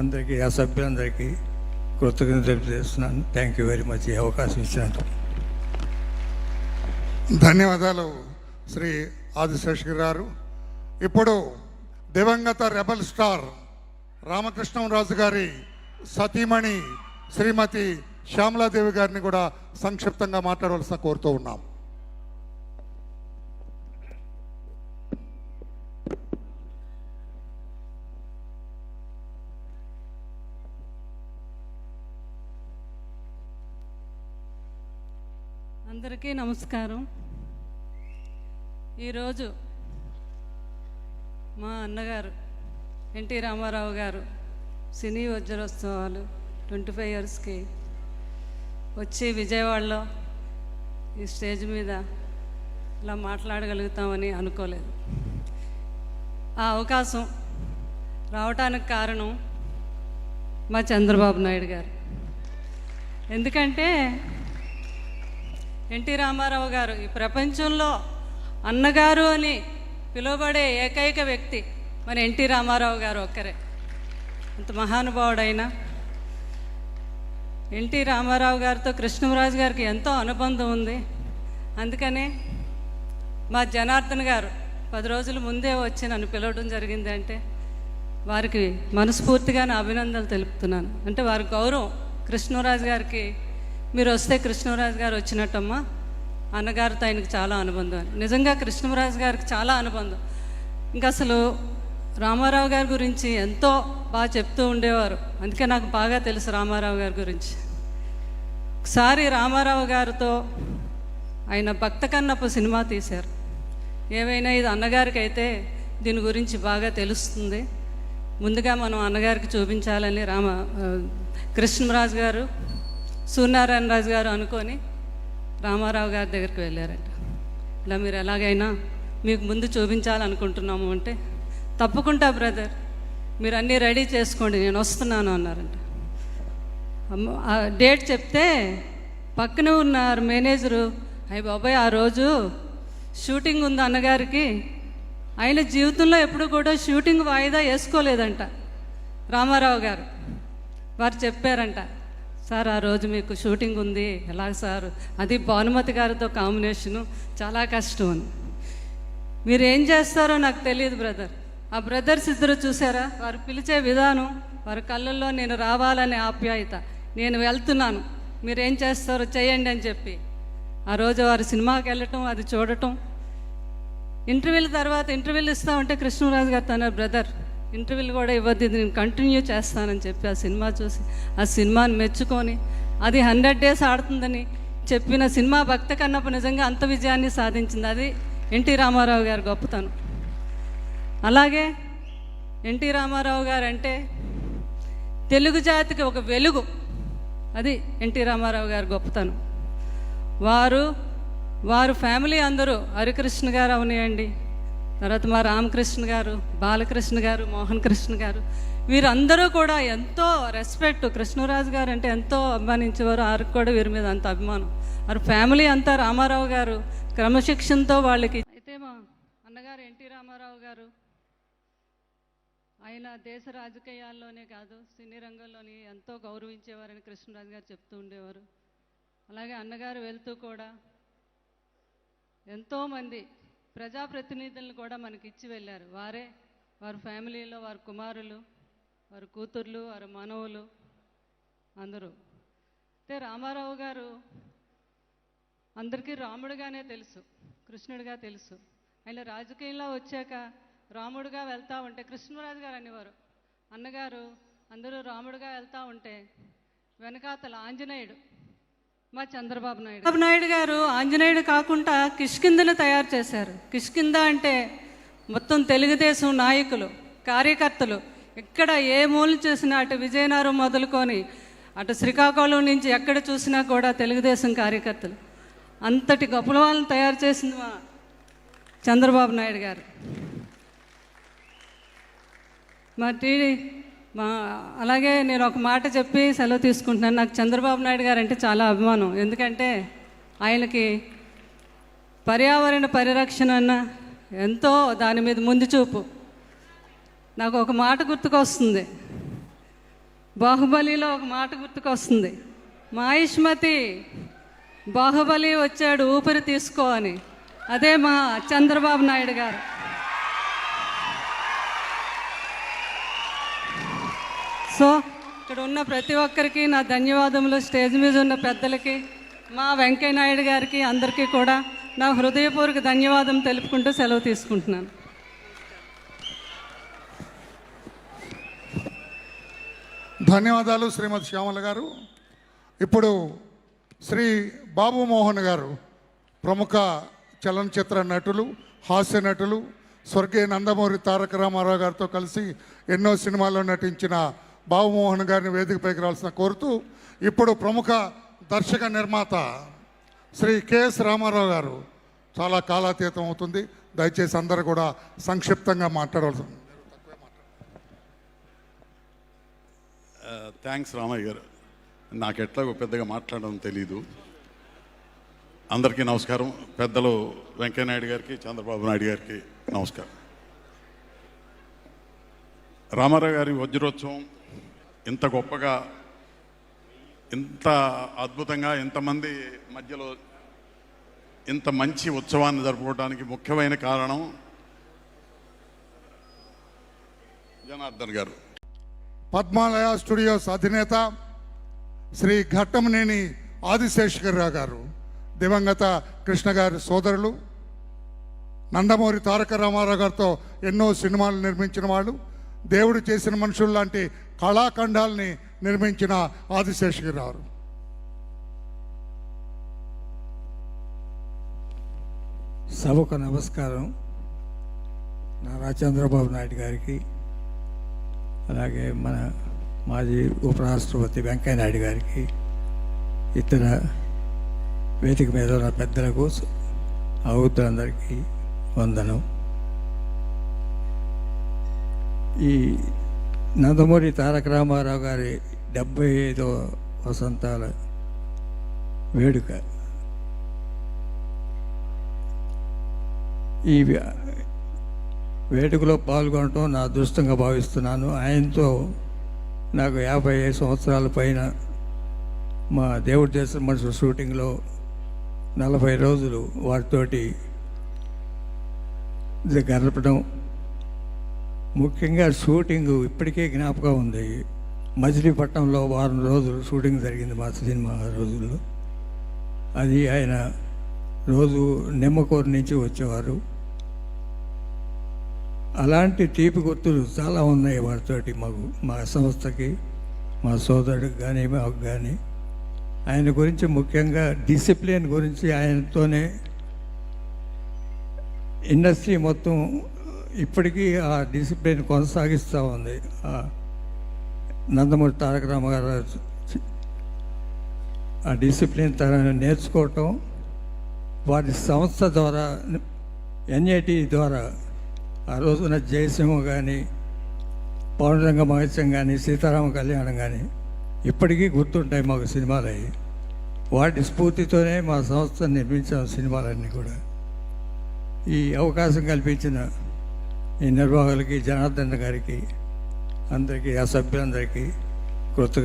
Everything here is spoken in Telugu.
అందరికీ ఆ సభ్యులందరికీ కృతజ్ఞత తెలియజేస్తున్నాను. థ్యాంక్ యూ వెరీ మచ్ ఈ అవకాశం ఇచ్చినందుకు. ధన్యవాదాలు శ్రీ ఆదిశేషగిరి గారు. ఇప్పుడు దివంగత రెబల్ స్టార్ రామకృష్ణరాజు గారి సతీమణి శ్రీమతి శ్యామలాదేవి గారిని కూడా సంక్షిప్తంగా మాట్లాడవలసిన కోరుతూ ఉన్నాం. అందరికీ నమస్కారం. ఈరోజు మా అన్నగారు ఎన్టీ రామారావు గారు సినీ వజ్రోత్సవాలు ట్వంటీ ఫైవ్ ఇయర్స్కి వచ్చి విజయవాడలో ఈ స్టేజ్ మీద ఇలా మాట్లాడగలుగుతామని అనుకోలేదు. ఆ అవకాశం రావటానికి కారణం మా చంద్రబాబు నాయుడు గారు. ఎందుకంటే ఎన్టీ రామారావు గారు ఈ ప్రపంచంలో అన్నగారు అని పిలువబడే ఏకైక వ్యక్తి మన ఎన్టీ రామారావు గారు ఒక్కరే. అంత మహానుభావుడైన. ఎన్టీ రామారావు గారితో కృష్ణరాజు గారికి ఎంతో అనుబంధం ఉంది. అందుకనే మా జనార్దన్ గారు పది రోజుల ముందే వచ్చి నన్ను పిలవడం జరిగిందంటే వారికి మనస్ఫూర్తిగా నా అభినందనలు తెలుపుతున్నాను. అంటే వారి గౌరవం కృష్ణరాజు గారికి మీరు వస్తే కృష్ణరాజు గారు వచ్చినట్టమ్మా. అన్నగారితో ఆయనకు చాలా అనుబంధం. అని నిజంగా కృష్ణరాజు గారికి చాలా అనుబంధం. ఇంకా అసలు రామారావు గారి గురించి ఎంతో బాగా చెప్తూ ఉండేవారు. అందుకే నాకు బాగా తెలుసు రామారావు గారి గురించి. ఒకసారి రామారావు గారితో ఆయన భక్త కన్నప్ప సినిమా తీశారు. ఏమైనా ఇది అన్నగారికి అయితే దీని గురించి బాగా తెలుస్తుంది. ముందుగా మనం అన్నగారికి చూపించాలని రామ కృష్ణరాజు గారు సూర్యనారాయణ రాజు గారు అనుకొని రామారావు గారి దగ్గరికి వెళ్ళారంట. ఇలా మీరు ఎలాగైనా మీకు ముందు చూపించాలనుకుంటున్నాము అంటే తప్పకుండా బ్రదర్ మీరు అన్నీ రెడీ చేసుకోండి నేను వస్తున్నాను అన్నారంట. డేట్ చెప్తే పక్కన ఉన్నారు మేనేజరు అయ్యి బాబాయ్ ఆ రోజు షూటింగ్ ఉంది అన్నగారికి ఆయన జీవితంలో ఎప్పుడు కూడా షూటింగ్ వాయిదా వేసుకోలేదంట రామారావు గారు. వారు చెప్పారంట సార్ ఆ రోజు మీకు షూటింగ్ ఉంది. ఎలాగ సార్? అది భానుమతి గారితో కాంబినేషను. చాలా కష్టం అని. మీరు ఏం చేస్తారో నాకు తెలియదు బ్రదర్. ఆ బ్రదర్స్ ఇద్దరు చూసారా? వారు పిలిచే విధానం వారి కళ్ళల్లో నేను రావాలనే ఆప్యాయత. నేను వెళ్తున్నాను. మీరు ఏం చేస్తారో చేయండి అని చెప్పి. ఆ రోజు వారు సినిమాకి వెళ్ళటం అది చూడటం. ఇంటర్వ్యూల తర్వాత ఇంటర్వ్యూలు ఇస్తా ఉంటే కృష్ణరాజు గారు తన బ్రదర్. ఇంటర్వ్యూలు కూడా ఇవ్వద్దు ఇది నేను కంటిన్యూ చేస్తానని చెప్పి ఆ సినిమా చూసి ఆ సినిమాని మెచ్చుకొని అది హండ్రెడ్ డేస్ ఆడుతుందని చెప్పిన సినిమా భక్త కన్నప్ప నిజంగా అంత విజయాన్ని సాధించింది. అది ఎన్టీ రామారావు గారు గొప్పతనం. అలాగే ఎన్టీ రామారావు గారు అంటే తెలుగు జాతికి ఒక వెలుగు. అది ఎన్టీ రామారావు గారు గొప్పతనం. వారు వారు ఫ్యామిలీ అందరూ హరికృష్ణ గారు అవనియండి. తర్వాత మా రామకృష్ణ గారు బాలకృష్ణ గారు మోహన్ కృష్ణ గారు వీరందరూ కూడా ఎంతో రెస్పెక్ట్ కృష్ణరాజు గారు అంటే ఎంతో అభిమానించేవారు. వారికి కూడా వీరి మీద అంత అభిమానం. వారి ఫ్యామిలీ అంతా రామారావు గారు క్రమశిక్షణతో వాళ్ళకి అయితే మా అన్నగారు ఎన్టీ రామారావు గారు ఆయన దేశ రాజకీయాల్లోనే కాదు సినీ రంగంలోని ఎంతో గౌరవించేవారని కృష్ణరాజు గారు చెప్తూ ఉండేవారు. అలాగే అన్నగారు వెళ్తూ కూడా ఎంతోమంది ప్రజాప్రతినిధులను కూడా మనకి ఇచ్చి వెళ్ళారు. వారే వారి ఫ్యామిలీలో వారి కుమారులు వారి కూతుర్లు వారి మనవులు అందరూ. అయితే రామారావు గారు అందరికీ రాముడుగానే తెలుసు కృష్ణుడిగా తెలుసు. ఆయన రాజకీయంలో వచ్చాక రాముడుగా వెళ్తా ఉంటే కృష్ణరాజు గారు అనేవారు. అన్నగారు అందరూ రాముడుగా వెళ్తా ఉంటే వెనకాతల ఆంజనేయుడు మా చంద్రబాబు నాయుడు బాబు నాయుడు గారు ఆంజనేయుడు కాకుండా కిష్కిందను తయారు చేశారు. కిష్కింద అంటే మొత్తం తెలుగుదేశం నాయకులు కార్యకర్తలు. ఎక్కడ ఏ మూల చూసినా అటు విజయనగరం మొదలుకొని అటు శ్రీకాకుళం నుంచి ఎక్కడ చూసినా కూడా తెలుగుదేశం కార్యకర్తలు. అంతటి గొప్పల వాళ్ళని తయారు చేసింది మా చంద్రబాబు నాయుడు గారు. మా టీడీ మా అలాగే నేను ఒక మాట చెప్పి సెలవు తీసుకుంటున్నాను. నాకు చంద్రబాబు నాయుడు గారు అంటే చాలా అభిమానం. ఎందుకంటే ఆయనకి పర్యావరణ పరిరక్షణ అన్న ఎంతో దాని మీద ముందు చూపు. నాకు ఒక మాట గుర్తుకొస్తుంది. బాహుబలిలో ఒక మాట గుర్తుకొస్తుంది. మాయుష్మతి బాహుబలి వచ్చాడు ఊపిరి తీసుకో అని. అదే మా చంద్రబాబు నాయుడు గారు. సో ఇక్కడ ఉన్న ప్రతి ఒక్కరికి నా ధన్యవాదములు. స్టేజ్ మీద ఉన్న పెద్దలకి మా వెంకయ్య నాయుడు గారికి అందరికీ కూడా నా హృదయపూర్వక ధన్యవాదం తెలుపుకుంటూ సెలవు తీసుకుంటున్నాను. ధన్యవాదాలు శ్రీమతి శ్యామల గారు. ఇప్పుడు శ్రీ బాబు మోహన్ గారు ప్రముఖ చలనచిత్ర నటులు హాస్య నటులు స్వర్గీయ నందమూరి తారక రామారావు గారితో కలిసి ఎన్నో సినిమాల్లో నటించిన బాబుమోహన్ గారిని వేదికపైకి రావాల్సిన కోరుతూ ఇప్పుడు ప్రముఖ దర్శక నిర్మాత శ్రీ కెఎస్ రామారావు గారు చాలా కాలాతీతం అవుతుంది. దయచేసి అందరూ కూడా సంక్షిప్తంగా మాట్లాడవలసి థ్యాంక్స్ uh, రామయ్య గారు. నాకు ఎట్లాగో పెద్దగా మాట్లాడడం తెలీదు. అందరికీ నమస్కారం. పెద్దలు వెంకయ్యనాయుడు గారికి చంద్రబాబు నాయుడు గారికి నమస్కారం. రామారావు గారి వజ్రోత్సవం ఇంత గొప్పగా ఇంత అద్భుతంగా ఇంతమంది మధ్యలో ఇంత మంచి ఉత్సవాన్ని జరుపుకోవడానికి ముఖ్యమైన కారణం జనార్దన్ గారు. పద్మాలయ స్టూడియోస్ అధినేత శ్రీ ఘట్టమనేని ఆదిశేషకర్రావు గారు దివంగత కృష్ణ గారి సోదరులు నందమూరి తారక రామారావు గారితో ఎన్నో సినిమాలు నిర్మించిన వాళ్ళు దేవుడు చేసిన మనుషులు లాంటి కళాఖండాల్ని నిర్మించిన ఆదిశేషగిరావు సభకు నమస్కారం. నారా చంద్రబాబు నాయుడు గారికి అలాగే మన మాజీ ఉపరాష్ట్రపతి వెంకయ్య నాయుడు గారికి ఇతర వేదిక మీద ఉన్న పెద్దలకు అవుతులందరికీ వందనం. ఈ నందమూరి తారక రామారావు గారి డెబ్బై ఐదో వసంతాల వేడుక. ఈ వేడుకలో పాల్గొనటం నా అదృష్టంగా భావిస్తున్నాను. ఆయనతో నాకు యాభై ఐదు సంవత్సరాల పైన మా దేవుడు చేసిన మనుషుల షూటింగ్లో నలభై రోజులు వారితోటి గడపడం ముఖ్యంగా షూటింగ్ ఇప్పటికే జ్ఞాపకం ఉంది. మజిలీపట్నంలో వారం రోజులు షూటింగ్ జరిగింది మా సినిమా రోజుల్లో. అది ఆయన రోజు నిమ్మకూరు నుంచి వచ్చేవారు. అలాంటి తీపి గుర్తులు చాలా ఉన్నాయి వారితోటి మాకు మా సంస్థకి మా సోదరుడికి కానీ మాకు కానీ ఆయన గురించి ముఖ్యంగా డిసిప్లిన్ గురించి ఆయనతోనే ఇండస్ట్రీ మొత్తం ఇప్పటికీ ఆ డిసిప్లిన్ కొనసాగిస్తూ ఉంది. ఆ నందమూరి తారక రామారావు ఆ డిసిప్లిన్ తన నేర్చుకోవటం వారి సంస్థ ద్వారా ఎన్ఐటి ద్వారా ఆ రోజున జయసింహ కానీ పౌర్ణరంగ మహత్యం కానీ సీతారామ కళ్యాణం కానీ ఇప్పటికీ గుర్తుంటాయి మాకు సినిమాలు అవి వాటి స్ఫూర్తితోనే మా సంస్థ నిర్మించాం సినిమాలన్నీ కూడా. ఈ అవకాశం కల్పించిన ఈ నిర్వాహకులకి జనార్దన్ గారికి అందరికీ ఆ సభ్యులందరికీ కృతజ్ఞ